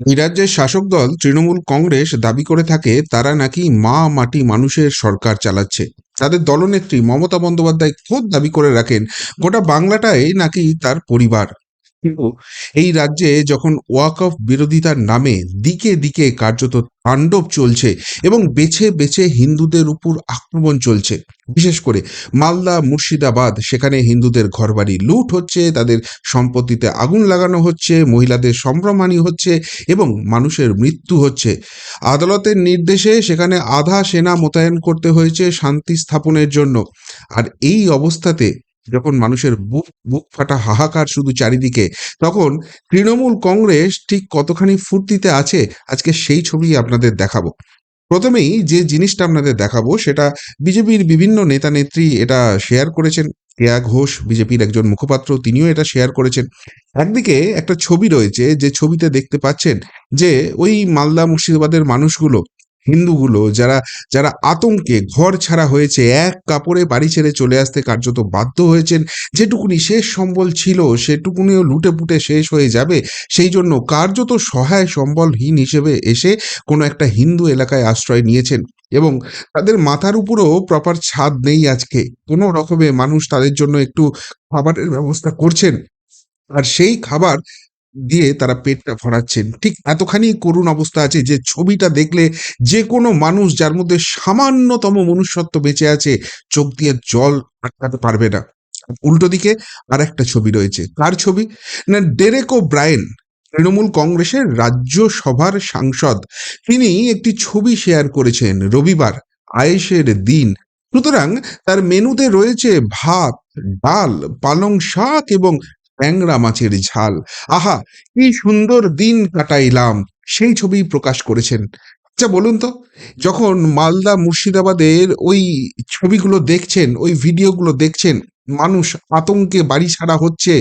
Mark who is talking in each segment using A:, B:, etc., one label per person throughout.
A: এই রাজ্যের শাসক দল তৃণমূল কংগ্রেস দাবি করে থাকে, তারা নাকি মা মাটি মানুষের সরকার চালাচ্ছে। তাদের দলনেত্রী মমতা বন্দ্যোপাধ্যায় খোদ দাবি করে রাখেন, গোটা বাংলাটাই নাকি তার পরিবার। কিন্তু এই রাজ্যে যখন ওয়াক অফ বিরোধিতার নামে দিকে দিকে কার্যত তাণ্ডব চলছে এবং বেছে বেছে হিন্দুদের উপর আক্রমণ চলছে, বিশেষ করে মালদা, মুর্শিদাবাদ, সেখানে হিন্দুদের ঘরবাড়ি লুট হচ্ছে, তাদের সম্পত্তিতে আগুন লাগানো হচ্ছে, মহিলাদের সম্ভ্রমানি হচ্ছে এবং মানুষের মৃত্যু হচ্ছে। আদালতের নির্দেশে সেখানে আধা সেনা মোতায়েন করতে হয়েছে শান্তি স্থাপনের জন্য। আর এই অবস্থাতে যখন মানুষের বুক বুক ফাটা হাহাকার শুধু চারিদিকে, তখন তৃণমূল কংগ্রেস ঠিক কতখানি ফুর্তিতে আছে, আজকে সেই ছবি আপনাদের দেখাবো। প্রথমেই যে জিনিসটা আপনাদের দেখাবো, সেটা বিজেপির বিভিন্ন নেতা নেত্রী এটা শেয়ার করেছেন। কেয়া ঘোষ, বিজেপির একজন মুখপাত্র, তিনিও এটা শেয়ার করেছেন। একদিকে একটা ছবি রয়েছে, যে ছবিতে দেখতে পাচ্ছেন যে ওই মালদা মুর্শিদাবাদের মানুষগুলো হিন্দুগুলো যারা যারা আতঙ্কে ঘর ছাড়া হয়েছে, এক কাপড়ে বাড়ি ছেড়ে চলে আসতে কার্যত বাধ্য হয়েছেন, যেটুকুনি শেষ সম্বল ছিল সেটুকুনিও লুটে পুটে শেষ হয়ে যাবে। সেই জন্য কার্যত সহায় সম্বলহীন হিসেবে এসে কোনো একটা হিন্দু এলাকায় আশ্রয় নিয়েছেন এবং তাদের মাথার উপরও প্রপার ছাদ নেই আজকে। কোনো রকমে মানুষ তাদের জন্য একটু খাবারের ব্যবস্থা করছেন। আর সেই খাবার দিয়ে তারা পেটটা ভরাচ্ছেন। ঠিক এতখানি করুণ অবস্থা আছে যে ছবিটা দেখলে যে কোনো মানুষ যার মধ্যে সামান্যতম মনুষ্যত্ব বেঁচে আছে, চোখ দিয়ে জল আটকাতে পারবে না। উল্টো দিকে আর একটা ছবি রয়েছে। কার ছবি? না, ডেরেকো ব্রায়েন তৃণমূল কংগ্রেসের রাজ্যসভার সাংসদ। তিনি একটি ছবি শেয়ার করেছেন, রবিবার, আয়েশের দিন। সুতরাং তার মেনুতে রয়েছে ভাত, ডাল, পালং শাক এবং ট্যাংরা মাছের ঝাল। আহা, কি সুন্দর দিন কাটাইলাম, সেই ছবি প্রকাশ করেছেন। আচ্ছা বলুন তো, যখন মালদা মুর্শিদাবাদের ওই ছবিগুলো দেখছেন, ওই ভিডিওগুলো দেখছেন, মানুষ আতঙ্কে বাড়ি ছাড়া হচ্ছে,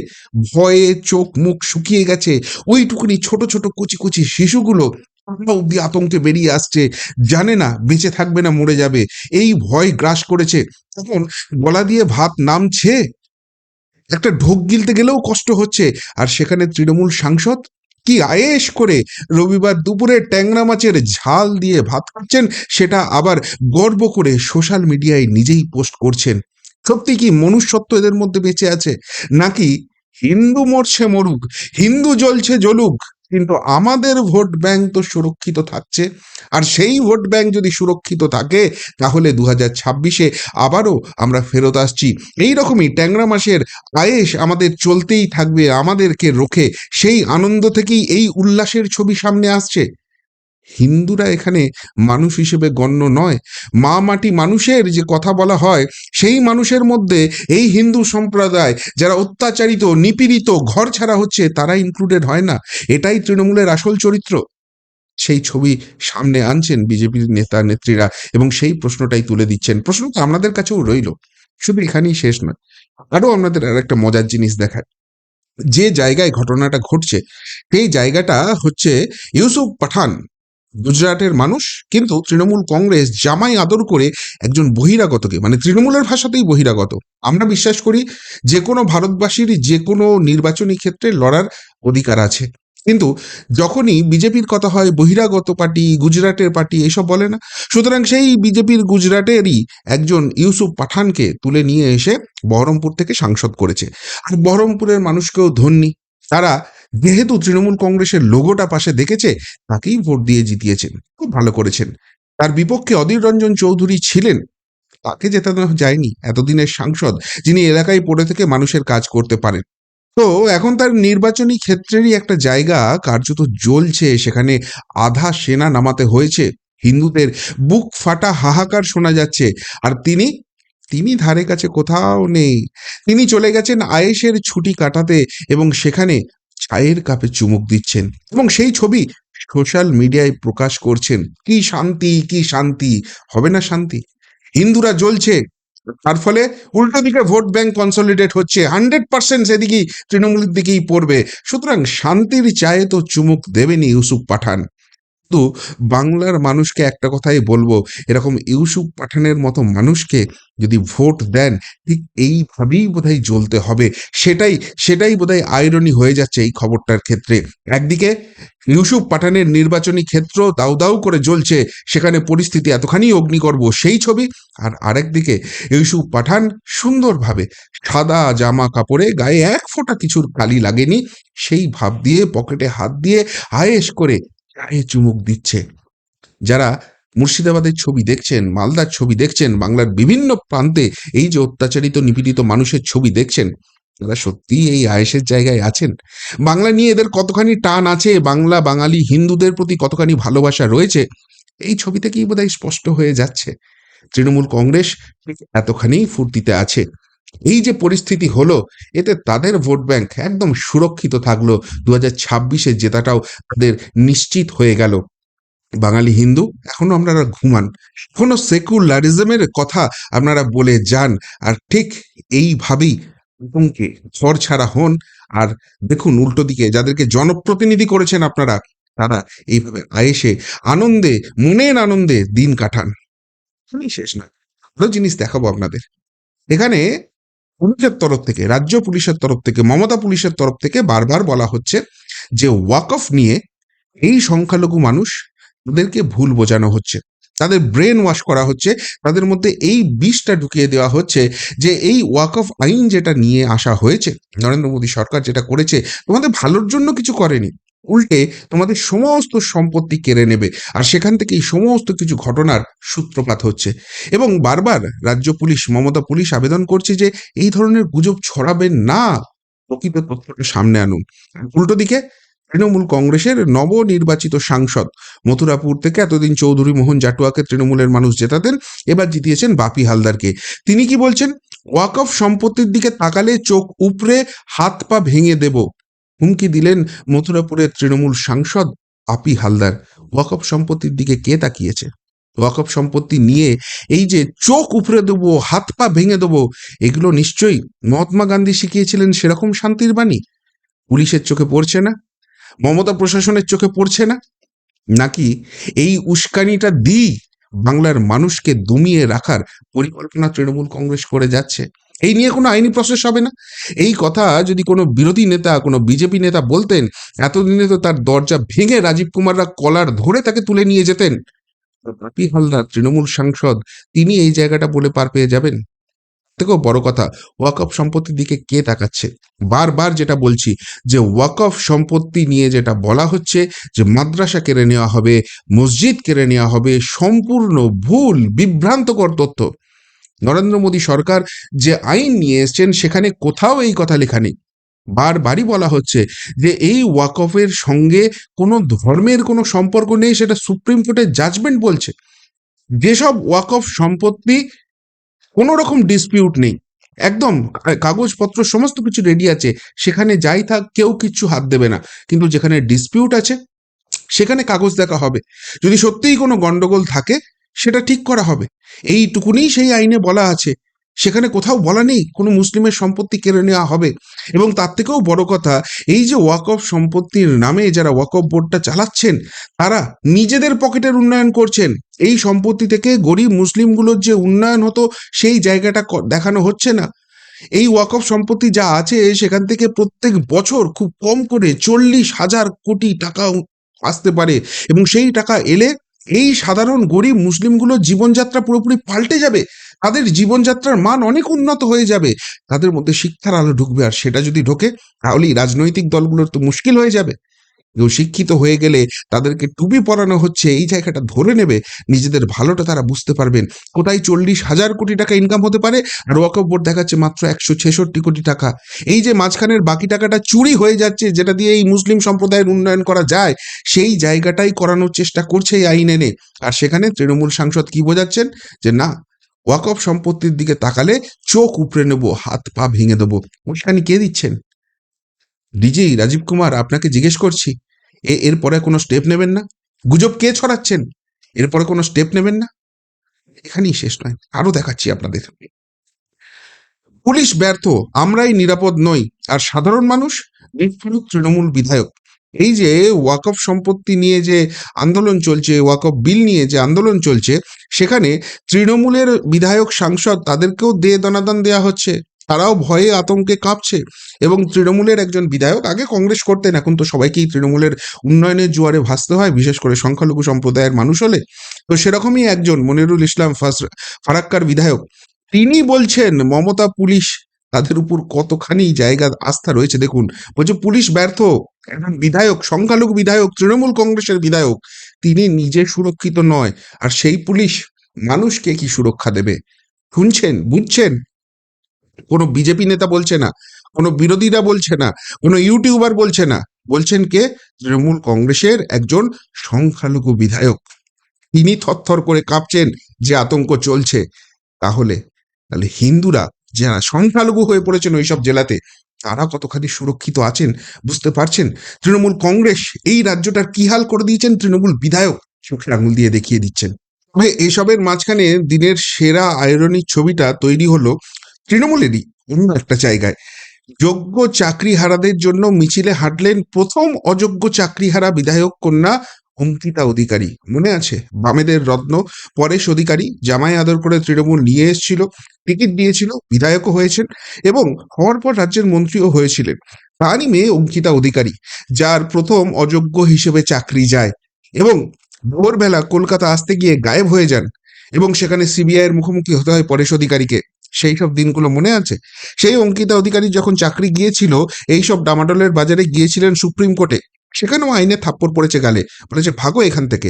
A: ভয়ে চোখ মুখ শুকিয়ে গেছে, ওইটুকুনি ছোট ছোট কুচি কুচি শিশুগুলো অব্দি আতঙ্কে বেরিয়ে আসছে, জানে না, বেঁচে থাকবে না, মরে যাবে, এই ভয় গ্রাস করেছে। তখন গলা দিয়ে ভাত নামছে? একটা ঢোক গিলতে গেলেও কষ্ট হচ্ছে। আর সেখানে তৃণমূল সাংসদ কি আয়েস করে রবিবার দুপুরে ট্যাংরা মাছের ঝাল দিয়ে ভাত খাচ্ছেন, সেটা আবার গর্ব করে সোশ্যাল মিডিয়ায় নিজেই পোস্ট করছেন। সত্যি কি মনুষ্যত্ব এদের মধ্যে বেঁচে আছে? নাকি হিন্দু মরছে মরুক, হিন্দু জ্বলছে জ্বলুক? কিন্তু আমাদের ভোট ব্যাংক তো সুরক্ষিত থাকছে। আর সেই ভোট ব্যাংক যদি সুরক্ষিত থাকে, তাহলে দু হাজার ছাব্বিশে আবারও আমরা ফেরত আসছি। এই রকমই ট্যাংরা মাসের আয়েস আমাদের চলতেই থাকবে, আমাদেরকে রোখে। সেই আনন্দ থেকেই এই উল্লাসের ছবি সামনে আসছে। হিন্দুরা এখানে মানুষ হিসেবে গণ্য নয়। মা মাটি মানুষের যে কথা বলা হয়, সেই মানুষের মধ্যে এই হিন্দু সম্প্রদায় যারা অত্যাচারিত, নিপীড়িত, ঘর ছাড়া হচ্ছে, তারা ইনক্লুডেড হয় না। এটাই তৃণমূলের আসল চরিত্র। সেই ছবি সামনে আনছেন বিজেপির নেতা, নেত্রীরা এবং সেই প্রশ্নটাই তুলে দিচ্ছেন। প্রশ্ন তো আপনাদের কাছেও রইল। শুধু এখানেই শেষ নয়। আরও আপনাদের আর একটা মজার জিনিস দেখায়। যে জায়গায় ঘটনাটা ঘটছে, সেই জায়গাটা হচ্ছে ইউসুফ পাঠান। গুজরাটের মানুষ, কিন্তু তৃণমূল কংগ্রেস জামাই আদর করে একজন বহিরাগতকে মানে তৃণমূলের ভাষাতেই বহিরাগত। আমরা বিশ্বাস করি যে কোনো ভারতবাসীর যে কোনো নির্বাচনী ক্ষেত্রে লড়ার অধিকার আছে। কিন্তু যখনই বিজেপির কথা হয়, বহিরাগত পার্টি, গুজরাটের পার্টি, এসব বলে না। সুতরাং সেই বিজেপির গুজরাটেরই একজন ইউসুফ পাঠানকে তুলে নিয়ে এসে বহরমপুর থেকে সাংসদ করেছে। আর বহরমপুরের মানুষকেও ধন্যী। তারা যেহেতু তৃণমূল কংগ্রেসের লোগোটা পাশে দেখেছে, তাকেই ভোট দিয়ে জিতিয়েছেন। খুব ভালো করেছেন। তার বিপক্ষে অধীর রঞ্জন চৌধুরী ছিলেন। তাকে জেতানো যায়নি এতদিনের সাংসদ, যিনি এলাকায় পড়ে থেকে মানুষের কাজ করতে পারেন। তো এখন তার নির্বাচনী ক্ষেত্রেরই একটা জায়গা কার্যত জ্বলছে। সেখানে আধা সেনা নামাতে হয়েছে। হিন্দুদের বুক ফাটা হাহাকার শোনা যাচ্ছে। আর তিনি তিনি ধারে কাছে কোথাও নেই। তিনি চলে গেছেন আয়েশের ছুটি কাটাতে এবং সেখানে চায়ের কাপে চুমুক দিচ্ছেন এবং সেই ছবি সোশ্যাল মিডিয়ায় প্রকাশ করছেন। কি শান্তি কি শান্তি, হবে না শান্তি? হিন্দুরা জ্বলছে, তার ফলে উল্টো দিকে ভোট ব্যাংক কনসলিডেট হচ্ছে হান্ড্রেড পার্সেন্ট সেদিকেই তৃণমূলের দিকেই পড়বে। সুতরাং শান্তির চায়ে তো চুমুক দেবেনি ইউসুফ পাঠান। কিন্তু বাংলার মানুষকে একটা কথাই বলব, এরকম ইউসুফ পাঠানের মতো মানুষকে যদি ভোট দেন, ঠিক এইভাবেই বোধহয় জ্বলতে হবে। সেটাই সেটাই বোধহয় আয়রনি হয়ে যাচ্ছে এই খবরটার ক্ষেত্রে। একদিকে ইউসুফ পাঠানের নির্বাচনী ক্ষেত্র দাউ দাউ করে জ্বলছে, সেখানে পরিস্থিতি এতখানি অগ্নিগর্ভ সেই ছবি, আর আরেকদিকে ইউসুফ পাঠান সুন্দরভাবে সাদা জামা কাপড়ে গায়ে এক ফোঁটা কিছুর কালি লাগেনি, সেই ভাব দিয়ে, পকেটে হাত দিয়ে আয়েস করে গায়ে চুমুক দিচ্ছে। যারা মুর্শিদাবাদের ছবি দেখছেন, মালদার ছবি দেখছেন, বাংলার বিভিন্ন প্রান্তে এই যে অত্যাচারিত, নিপীড়িত মানুষের ছবি দেখছেন, তারা সত্যিই এই আয়েসের জায়গায় আছেন। বাংলা নিয়ে এদের কতখানি টান আছে, বাংলা, বাঙালি, হিন্দুদের প্রতি কতখানি ভালোবাসা রয়েছে, এই ছবি থেকেই বোধহয় স্পষ্ট হয়ে যাচ্ছে। তৃণমূল কংগ্রেস এতখানি ফুর্তিতে আছে। এই যে পরিস্থিতি হলো, এতে তাদের ভোট ব্যাংক একদম সুরক্ষিত থাকল। দু হাজার ছাব্বিশের জেতাটাও তাদের নিশ্চিত হয়ে গেল। বাঙালি হিন্দু, এখনও আপনারা ঘুমান। এখনও সেকুলারিজমের কথা আপনারা বলে যান। আর ঠিক এইভাবেই আতঙ্কে ঝড় ছাড়া হন। আর দেখুন, উল্টো দিকে যাদেরকে জনপ্রতিনিধি করেছেন আপনারা, তারা এইভাবে আয়েসে আনন্দে, মনের আনন্দে দিন কাটান। শেষ না আরও জিনিস দেখাবো আপনাদের। এখানে পুলিশের তরফ থেকে, রাজ্য পুলিশের তরফ থেকে, মমতা পুলিশের তরফ থেকে বারবার বলা হচ্ছে যে ওয়াকফ নিয়ে এই সংখ্যালঘু মানুষ তাদেরকে ভুল বোঝানো হচ্ছে। তাদের ব্রেন ওয়াশ করা হচ্ছে। তাদের মধ্যে এই বিষটা ঢুকিয়ে দেওয়া হচ্ছে যে এই ওয়াকফ আইন যেটা নিয়ে আসা হয়েছে, নরেন্দ্র মোদী সরকার যেটা করেছে, তোমাদের ভালোর জন্য কিছু করেনি। উল্টে তোমাদের সমস্ত সম্পত্তি কেড়ে নেবে। আর সেখান থেকে এই সমস্ত কিছু ঘটনার সূত্রপাত হচ্ছে। এবং বারবার রাজ্য পুলিশ, মমতা পুলিশ আবেদন করছে যে এই ধরনের গুজব ছড়াবেন না। প্রকৃত তথ্যটা সামনে আনুন। উল্টো দিকে, তৃণমূল কংগ্রেসের নবনির্বাচিত সাংসদ মথুরাপুর থেকে এতদিন চৌধুরী মোহন জাটুয়াকে তৃণমূলের মানুষ জেতাতেন, এবার জিতিয়েছেন বাপি হালদারকে। তিনি কি বলছেন? ওয়াকফ সম্পত্তির দিকে তাকালে চোখ উপড়ে হাত পা ভেঙে দেব। হুমকি দিলেন মথুরাপুরের তৃণমূল সাংসদ আপি হালদার। ওয়াকফ সম্পত্তির দিকে কে তাকিয়েছে? ওয়াকফ সম্পত্তি নিয়ে এই যে চোখ উপড়ে দেবো, হাত পা ভেঙে দেবো, এগুলো নিশ্চয়ই মহাত্মা গান্ধী শিখিয়েছিলেন সেরকম শান্তির বাণী? পুলিশের চোখে পড়ছে না? মমতা প্রশাসনের চোখে পড়ছে না? নাকি এই উস্কানিটা দিই বাংলার মানুষকে দমিয়ে রাখার পরিকল্পনা তৃণমূল কংগ্রেস করে যাচ্ছে? এই নিয়ে কোনো আইনি প্রসেস হবে না। এই কথা যদি কোনো বিরোধী নেতা, কোনো বিজেপি নেতা বলতেন, এতদিনে তো তার দরজা ভেঙে রাজীব কুমাররা কলার ধরে তাকে তুলে নিয়ে যেতেন। বাপি হালদার, তৃণমূল সাংসদ, তিনি এই জায়গাটা বলে পার পেয়ে যাবেন? থেকেও বড় কথা ওয়াকফ সম্পত্তির দিকে কে তাকাচ্ছে? বারবার যেটা বলছি যে ওয়াকফ সম্পত্তি নিয়ে যেটা বলা হচ্ছে যে, মাদ্রাসা কেড়ে নেওয়া হবে, মসজিদ কেড়ে নেওয়া হবে, সম্পূর্ণ ভুল, বিভ্রান্তকর তথ্য। নরেন্দ্র মোদী সরকার যে আইন নিয়ে এসছেন, সেখানে কোথাও এই কথা লেখা নেই। বারবারই বলা হচ্ছে যে এই ওয়াকফের সঙ্গে কোনো ধর্মের কোনো সম্পর্ক নেই, সেটা সুপ্রিম কোর্টের জাজমেন্ট বলছে। যেসব ওয়াকফ সম্পত্তি কোনো রকম ডিসপিউট নেই। একদম কাগজপত্র সমস্ত কিছু রেডি আছে, সেখানে যাই থাক, কেউ কিচ্ছু হাত দেবে না। কিন্তু যেখানে ডিসপিউট আছে, সেখানে কাগজ দেখা হবে। যদি সত্যিই কোনো গন্ডগোল থাকে সেটা ঠিক করা হবে। এইটুকুনি সেই আইনে বলা আছে। সেখানে কোথাও বলা নেই কোনো মুসলিমের সম্পত্তি কেড়ে নেওয়া হবে। এবং তার থেকেও বড় কথা, এই যে ওয়াকফ সম্পত্তির নামে যারা ওয়াকফ বোর্ডটা চালাচ্ছেন, তারা নিজেদের পকেটের উন্নয়ন করছেন। এই সম্পত্তি থেকে গরিব মুসলিমগুলোর যে উন্নয়ন হতো, সেই জায়গাটা দেখানো হচ্ছে না। এই ওয়াকফ সম্পত্তি যা আছে, সেখান থেকে প্রত্যেক বছর খুব কম করে চল্লিশ হাজার কোটি টাকা আসতে পারে। এবং সেই টাকা এলে এই সাধারণ গরিব মুসলিমগুলোর জীবনযাত্রা পুরোপুরি পাল্টে যাবে, তাদের জীবনযাত্রার মান অনেক উন্নত হয়ে যাবে, তাদের মধ্যে শিক্ষার আলো ঢুকবে, আর সেটা যদি ঢোকে তাহলেই রাজনৈতিক দলগুলোর তো মুশকিল হয়ে যাবে। কেউ শিক্ষিত হয়ে গেলে তাদেরকে টুপি পরানো হচ্ছে, এই জায়গাটা ধরে নেবে, নিজেদের ভালোটা তারা বুঝতে পারবেন। কোথায় চল্লিশ হাজার কোটি টাকা ইনকাম হতে পারে আর ওয়াকফ বোর্ড দেখাচ্ছে মাত্র একশো ছেষট্টি কোটি টাকা। এই যে মাঝখানের বাকি টাকাটা চুরি হয়ে যাচ্ছে, যেটা দিয়ে এই মুসলিম সম্প্রদায়ের উন্নয়ন করা যায়, সেই জায়গাটাই করানোর চেষ্টা করছে এই আইন এনে। আর সেখানে তৃণমূল সাংসদ কি বোঝাচ্ছেন? যে না ওয়াকফ সম্পত্তির দিকে তাকালে চোখ উপড়ে নেব, হাত পা ভেঙে দেবো। ওইখানে কে দিচ্ছেন? ডিজি রাজীব কুমার আপনাকে জিজ্ঞেস করছি, এ এরপরে কোনো স্টেপ নেবেন না? গুজব কে ছড়াচ্ছেন? এরপরে কোনো স্টেপ নেবেন না? এখানেই শেষ নয়, আরও দেখাচ্ছি আপনাদের। পুলিশ ব্যর্থ, আমরাই নিরাপদ নই, আর সাধারণ মানুষ? নিষ্ঠুর তৃণমূল বিধায়ক। এই যে ওয়াকফ সম্পত্তি নিয়ে যে আন্দোলন চলছে ওয়াকফ বিল নিয়ে যে আন্দোলন চলছে, সেখানে তৃণমূলের বিধায়ক সাংসদ তাদেরকেও দে দনাদান দেওয়া হচ্ছে। তারাও ভয়ে আতঙ্কে কাঁপছে এবং তৃণমূলের একজন বিধায়ক আগে কংগ্রেস করতেন, এখন তো সবাইকেই তৃণমূলের উন্নয়নের জোয়ারে ভাসতে হয়, বিশেষ করে সংখ্যালঘু সম্প্রদায়ের মানুষ হলে। তো সেরকমই একজন মনিরুল ইসলাম ফারাক্কার বিধায়ক। তিনি বলছেন, মমতা পুলিশ তাদের উপর কতখানি জায়গা, আস্থা রয়েছে দেখুন। বলছে, পুলিশ ব্যর্থ, একজন বিধায়ক, সংখ্যালঘু বিধায়ক, তৃণমূল কংগ্রেসের বিধায়ক, তিনি নিজে সুরক্ষিত নয়। আর সেই পুলিশ মানুষকে কি সুরক্ষা দেবে? শুনছেন, বুঝছেন? কোনো বিজেপি নেতা বলছে না, কোনো বিরোধীরা বলছে না, কোনো ইউটিউবার বলছে না, বলছেন কে? তৃণমূল কংগ্রেসের একজন সংখ্যালঘু বিধায়ক। তিনি থরথর করে কাঁপছেন যে আতঙ্ক চলছে। তাহলে তাহলে হিন্দুরা যারা সংখ্যালঘু হয়ে পড়েছেন ওইসব জেলাতে, তারা কতখানি সুরক্ষিত আছেন বুঝতে পারছেন? তৃণমূল কংগ্রেস এই রাজ্যটার কি হাল করে দিয়েছেন? তৃণমূল বিধায়ক চোখের আঙুল দিয়ে দেখিয়ে দিচ্ছেন। তবে এসবের মাঝখানে দিনের সেরা আয়রনিক ছবিটা তৈরি হলো তৃণমূলেরই অন্য একটা জায়গায়। যোগ্য চাকরিহারাদের জন্য মিছিলে হাঁটলেন প্রথম অযোগ্য চাকরিহারা বিধায়ক কন্যা অঙ্কিতা অধিকারী। মনে আছে? বামেদের রত্ন, পরেশ অধিকারী জামাই আদর করে তৃণমূল নিয়ে এসেছিল, টিকিট দিয়েছিল, বিধায়কও হয়েছেন এবং হওয়ার পর রাজ্যের মন্ত্রীও হয়েছিলেন। তারই মেয়ে অঙ্কিতা অধিকারী, যার প্রথম অযোগ্য হিসেবে চাকরি যায় এবং ভোরবেলা কলকাতা আসতে গিয়ে গায়েব হয়ে যান এবং সেখানে সিবিআই এর মুখোমুখি হতে হয় পরেশ অধিকারীকে। সেই সব দিনগুলো মনে আছে? সেই অঙ্কিতা অধিকারী যখন চাকরি গিয়েছিল, এই সব ডামাডোলের বাজারে গিয়েছিলেন সুপ্রিম কোর্টে। সেখানেও আইনে থাপ্পড় পড়েছে গালে। বলেছে, ভাগো এখান থেকে।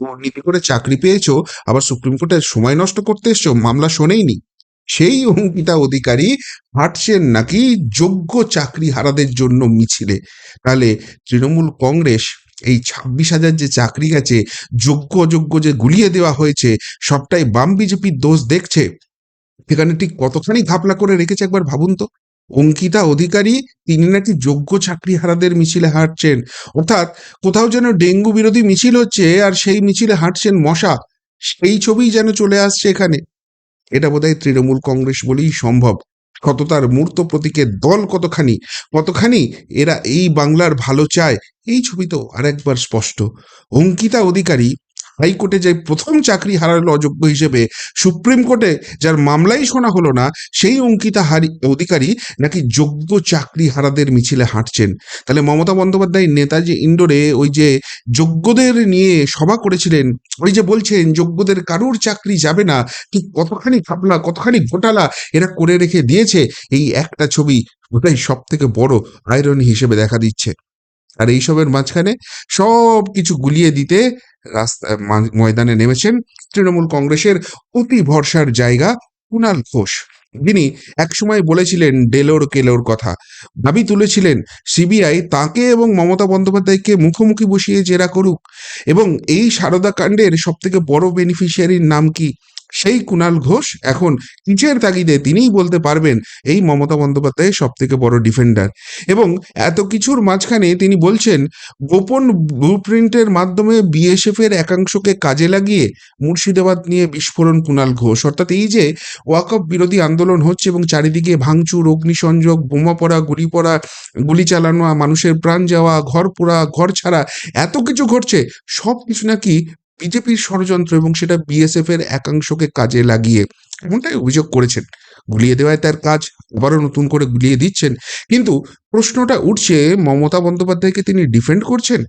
A: দুর্নীতি করে চাকরি পেয়েছ, আবার সুপ্রিম কোর্টে সময় নষ্ট করতে এসছো, মামলা শোনেইনি। সেই অঙ্কিতা অধিকারী হাঁটছেন নাকি যোগ্য চাকরি হারাদের জন্য মিছিলে? তাহলে তৃণমূল কংগ্রেস এই ছাব্বিশ হাজার যে চাকরি গেছে, যোগ্য অযোগ্য যে গুলিয়ে দেওয়া হয়েছে, সবটাই বাম বিজেপির দোষ দেখছে? এখানে ঠিক কতখানি ঘাপলা করে রেখেছে একবার ভাবুন তো। অঙ্কিতা অধিকারী, তিনি নাকি যোগ্য চাকরি হারাদের মিছিলে হাঁটছেন। অর্থাৎ কোথাও যেন ডেঙ্গু বিরোধী মিছিল হচ্ছে আর সেই মিছিলে হাঁটছেন মশা। সেই ছবিই যেন চলে আসছে এখানে। এটা বোধহয় তৃণমূল কংগ্রেস বলেই সম্ভব। কততার মূর্ত প্রতীকের দল কতখানি কতখানি এরা এই বাংলার ভালো চায়, এই ছবি তো আরেকবার স্পষ্ট। অঙ্কিতা অধিকারী হাইকোর্টে যে প্রথম চাকরি হারালো অযোগ্য হিসেবে, সুপ্রিম কোর্টে যার মামলাই শোনা হলো না, সেই অঙ্কিতা হারি, অধিকারী নাকি যোগ্য চাকরি হারাদের মিছিলে হাঁটছেন। তাহলে মমতা বন্দ্যোপাধ্যায় নেতাজি ইন্ডোরে ওই যে যোগ্যদের নিয়ে সভা করেছিলেন, ওই যে বলছেন যোগ্যদের কারুর চাকরি যাবে না ঠিক কতখানি ভাবনা কতখানি ঘোটালা এরা করে রেখে দিয়েছে, এই একটা ছবি ওটাই সব থেকে বড় আয়রনি হিসেবে দেখা দিচ্ছে। আর এইসবের মাঝখানে সব কিছু গুলিয়ে দিতে রাস্তা ময়দানে নেমেছেন তৃণমূল কংগ্রেসের অতি ভরসার জায়গা কুণাল ঘোষ। যিনি একসময় বলেছিলেন ডেলোর কেলোর কথা। দাবি তুলেছিলেন, সিবিআই তাকে এবং মমতা বন্দ্যোপাধ্যায়কে মুখোমুখি বসিয়ে জেরা করুক। এবং এই সারদা কাণ্ডের সব থেকে বড় বেনিফিশিয়ারির নাম কি? সেই কুণাল ঘোষ এখন কিচের তাগিদে তিনিই বলতে পারবেন এই মমতা বন্দ্যোপাধ্যায়ের সব থেকে বড় ডিফেন্ডার এবং এত কিছুর মাঝখানে তিনি বলছেন, গোপন ব্লুপ্রিন্টের মাধ্যমে বিএসএফ এর একাংশকে কাজে লাগিয়ে মুর্শিদাবাদ নিয়ে বিস্ফোরণ কুণাল ঘোষ। অর্থাৎ এই যে ওয়াকফ বিরোধী আন্দোলন হচ্ছে এবং চারিদিকে ভাঙচুর, অগ্নিসংযোগ, বোমা পড়া, গুলি পড়া, গুলি চালানো, মানুষের প্রাণ যাওয়া, ঘর পোড়া, ঘর ছাড়া এত কিছু ঘটছে সব কিছু নাকি বিজেপির ষড়যন্ত্র এবং সেটা বিএসএফ এর একাংশকে কাজে লাগিয়ে এমনটাই অভিযোগ করেছেন। গুলিয়ে দেওয়ায় তার কাজ আবারও নতুন করে গুলিয়ে দিচ্ছেন। কিন্তু প্রশ্নটা উঠছে, মমতা বন্দ্যোপাধ্যায়কে তিনি ডিফেন্ড করছেন?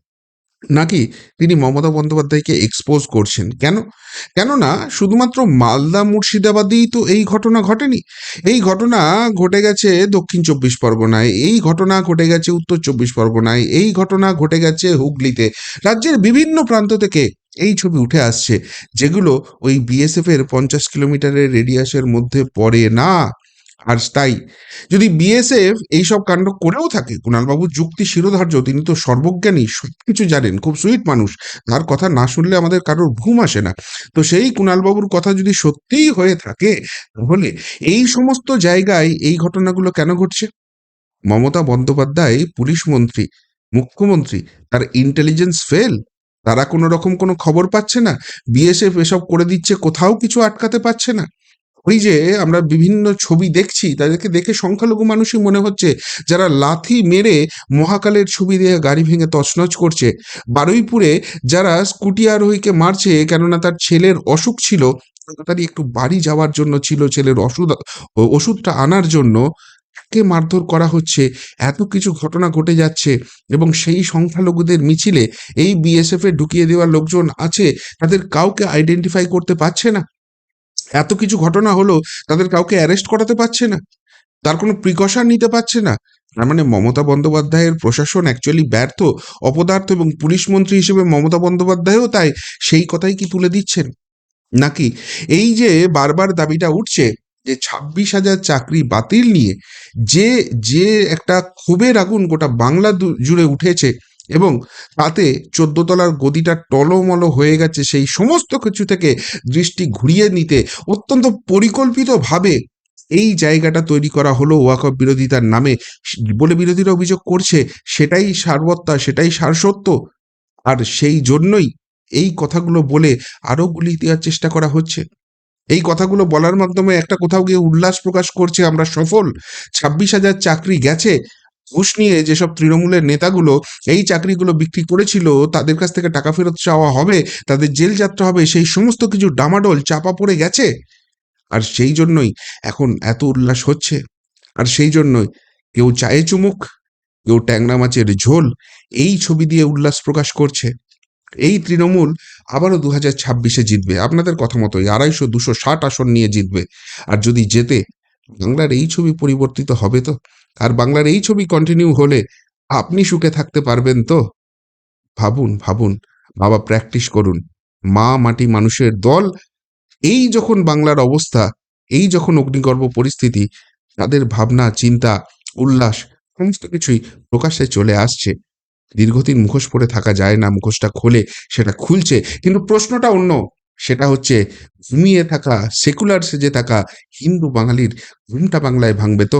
A: নাকি তিনি মমতা বন্দ্যোপাধ্যায়কে এক্সপোজ করছেন? কেন? কেননা শুধুমাত্র মালদা মুর্শিদাবাদেই তো এই ঘটনা ঘটেনি। এই ঘটনা ঘটে গেছে দক্ষিণ চব্বিশ পরগনায়, এই ঘটনা ঘটে গেছে উত্তর চব্বিশ পরগনায়, এই ঘটনা ঘটে গেছে হুগলিতে। রাজ্যের বিভিন্ন প্রান্ত থেকে এই ছবি উঠে আসছে, যেগুলো ওই বিএসএফ এর পঞ্চাশ কিলোমিটারের রেডিয়াসের মধ্যে পড়ে না। আর তাই, যদি বিএসএফ এইসব কাণ্ড করেও থাকে, কুণালবাবুর যুক্তি শিরোধার্য, তিনি তো সর্বজ্ঞানী, সবকিছু জানেন, খুব সুইট মানুষ, তার কথা না শুনলে আমাদের কারোর ঘুম আসে না। তো সেই কুণালবাবুর কথা যদি সত্যিই হয়ে থাকে, তাহলে এই সমস্ত জায়গায় এই ঘটনাগুলো কেন ঘটছে? মমতা বন্দ্যোপাধ্যায় পুলিশ মন্ত্রী, মুখ্যমন্ত্রী, তার ইন্টেলিজেন্স ফেল তারা কোনো রকম কোনো খবর পাচ্ছে না? বিএসএফ এসব করে দিচ্ছে, কোথাও কিছু আটকাতে পারছে না? ওই যে আমরা বিভিন্ন ছবি দেখছি, তাদেরকে দেখে সংখ্যালঘু মানুষই মনে হচ্ছে যারা লাথি মেরে মহাকালের ছবি দিয়ে গাড়ি ভেঙে তছনছ করছে। বারুইপুরে যারা স্কুটি আরোহীকে মারছে, কেননা তার ছেলের অসুখ ছিল তাড়াতাড়ি একটু বাড়ি যাওয়ার জন্য ছিল, ছেলের ওষুধ ওষুধটা আনার জন্য কে মারধর করা হচ্ছে। এত কিছু ঘটনা ঘটে যাচ্ছে এবং সেই সংখ্যালঘুদের মিছিলে এই বিএসএফ এ ঢুকিয়ে দেওয়া লোকজন আছে, তাদের কাউকে আইডেন্টিফাই করতে পারছে না। এত কিছু ঘটনা হলো, তাদের কাউকে অ্যারেস্ট করাতে পারছে না। তার কোনো প্রিকশন নিতে পারছে না। তার মানে মমতা বন্দ্যোপাধ্যায়ের প্রশাসন অ্যাকচুয়ালি ব্যর্থ, অপদার্থ এবং পুলিশ মন্ত্রী হিসেবে মমতা বন্দ্যোপাধ্যায়ও তাই, সেই কথাই কি তুলে দিচ্ছেন? নাকি এই যে বারবার দাবিটা উঠছে যে ছাব্বিশ হাজার চাকরি বাতিল নিয়ে, যে যে একটা ক্ষোভের আগুন গোটা বাংলা জুড়ে উঠেছে এবং তাতে চোদ্দ তলার গদিটা টলমল হয়ে গেছে, সেই সমস্ত কিছু থেকে দৃষ্টি ঘুরিয়ে নিতে অত্যন্ত পরিকল্পিতভাবে এই জায়গাটা তৈরি করা হলো ওয়াকফ বিরোধিতার নামে। বলে বিরোধীরা অভিযোগ করছে, সেটাই সারবত্তা, সেটাই সারসত্য আর সেই জন্যই এই কথাগুলো বলে আরও গুলি দেওয়ার চেষ্টা করা হচ্ছে। এই কথাগুলো বলার মাধ্যমে একটা কোথাও গিয়ে উল্লাস প্রকাশ করছে, আমরা সফল। ছাব্বিশ হাজার চাকরি গেছে ঘুষ নিয়ে যেসব তৃণমূলের নেতাগুলো এই চাকরিগুলো বিক্রি করেছিল, তাদের কাছ থেকে টাকা ফেরত চাওয়া হবে, তাদের জেল যাত্রা হবে, সেই সমস্ত কিছু ডামাডোল চাপা পড়ে গেছে? আর সেই জন্যই এখন এত উল্লাস হচ্ছে। আর সেই জন্যই কেউ চায়ে চুমুক, কেউ ট্যাংরা মাছের ঝোল, এই ছবি দিয়ে উল্লাস প্রকাশ করছে। এই তৃণমূল আবারও দু হাজার ছাব্বিশে জিতবে। আপনাদের কথা মতোই আড়াইশো, দুশো, ষাট আসন নিয়ে জিতবে। আর যদি জেতে, বাংলার এই ছবি পরিবর্তিত হবে তো? আর বাংলার এই ছবি কন্টিনিউ হলে আপনি সুখে থাকতে পারবেন তো? ভাবুন ভাবুন, বাবা প্র্যাকটিস করুন। মা মাটি মানুষের দল, এই যখন বাংলার অবস্থা, এই যখন অগ্নিগর্ভ পরিস্থিতি, তাদের ভাবনা, চিন্তা, উল্লাস, সমস্ত কিছুই প্রকাশ্যে চলে আসছে। দীর্ঘদিন মুখোশ পরে থাকা যায় না, মুখোশটা খোলে, সেটা খুলছে। কিন্তু প্রশ্নটা অন্য, সেটা হচ্ছে ঘুমিয়ে থাকা সেকুলার সেজে থাকা হিন্দু বাঙালির ঘুমটা বাংলায় ভাঙবে তো?